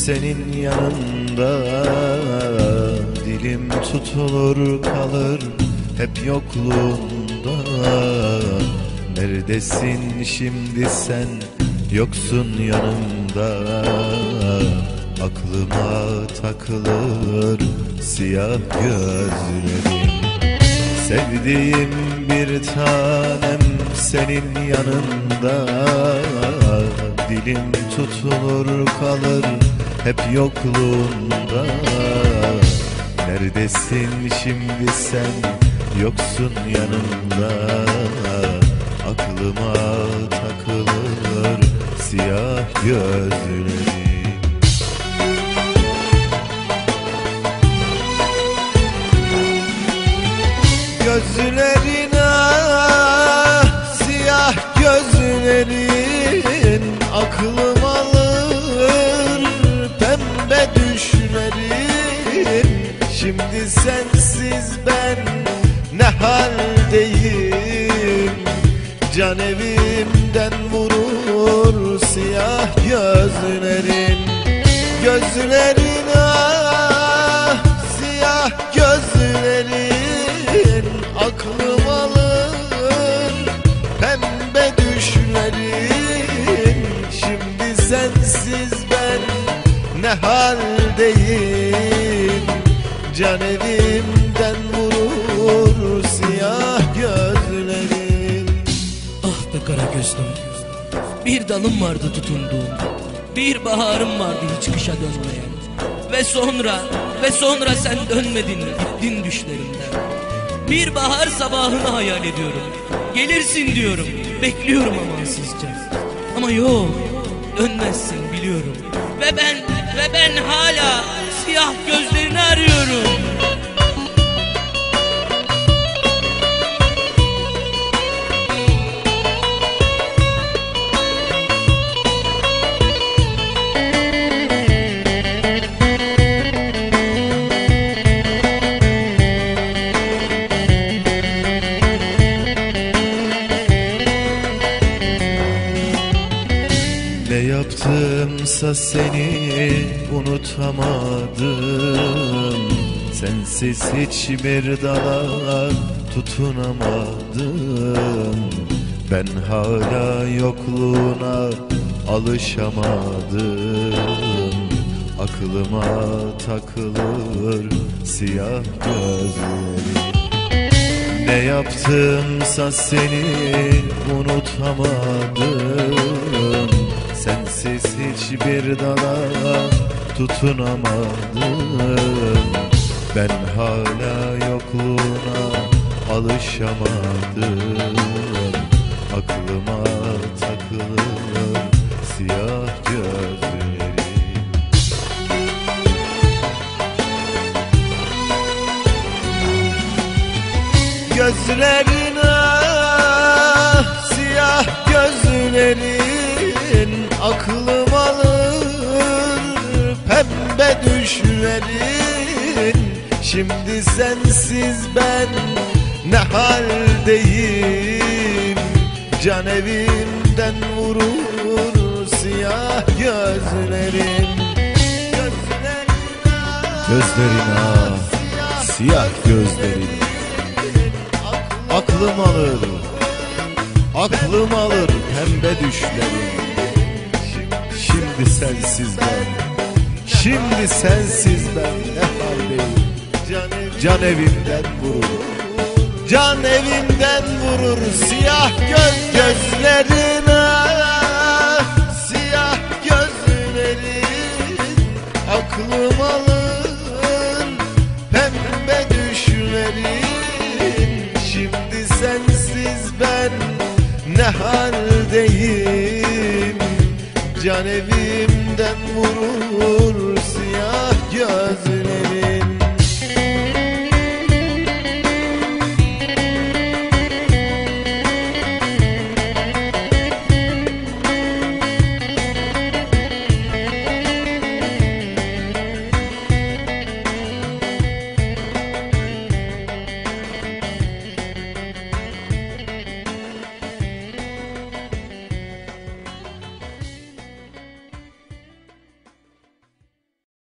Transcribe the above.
senin yanında. Dilim tutulur kalır hep yokluğunda. Neredesin şimdi sen? Yoksun yanımda. Aklıma takılır siyah gözlerin Sevdiğim bir tanem senin yanında. Dilim tutulur kalır hep yokluğunda. Neredesin şimdi sen? Yoksun yanımda. Aklıma takılır siyah gözlerin Gözlerin Can evimden vurur siyah gözlerin. Gözlerin ah, siyah gözlerin. Aklım alır pembe düşlerin. Şimdi sensiz ben ne haldeyim? Can evimden vurur gözlüm Bir dalım vardı tutunduğum Bir baharım vardı hiç kışa dönmeyen. Ve sonra ve sonra sen dönmedin gittin düşlerimden. Bir bahar sabahını hayal ediyorum Gelirsin diyorum bekliyorum amansızca. Ama yok dönmezsin biliyorum. Ve ben ve ben hala siyah gözlerini arıyorum yaptımsa seni unutamadım. Sensiz hiçbir dala tutunamadım. Ben hala yokluğuna alışamadım. Aklıma takılır siyah gözlerin ne yaptımsa seni unutamadım Sensiz hiçbir dala tutunamadım. Ben hala yokluğuna alışamadım. Aklıma takılır siyah gözlerin Gözlerin ah, siyah gözlerin Aklım alır pembe düşlerin. Şimdi sensiz ben ne haldeyim? Can evimden vurur siyah gözlerin Gözlerin ah, Gözlerin ah, siyah gözlerin Aklım alır, aklım alır pembe düşlerin Şimdi sensiz ben, şimdi sensiz ben. Ne haldeyim Can evimden vurur, can evimden vurur. Siyah göz gözlerine, evimden vurur siyah göz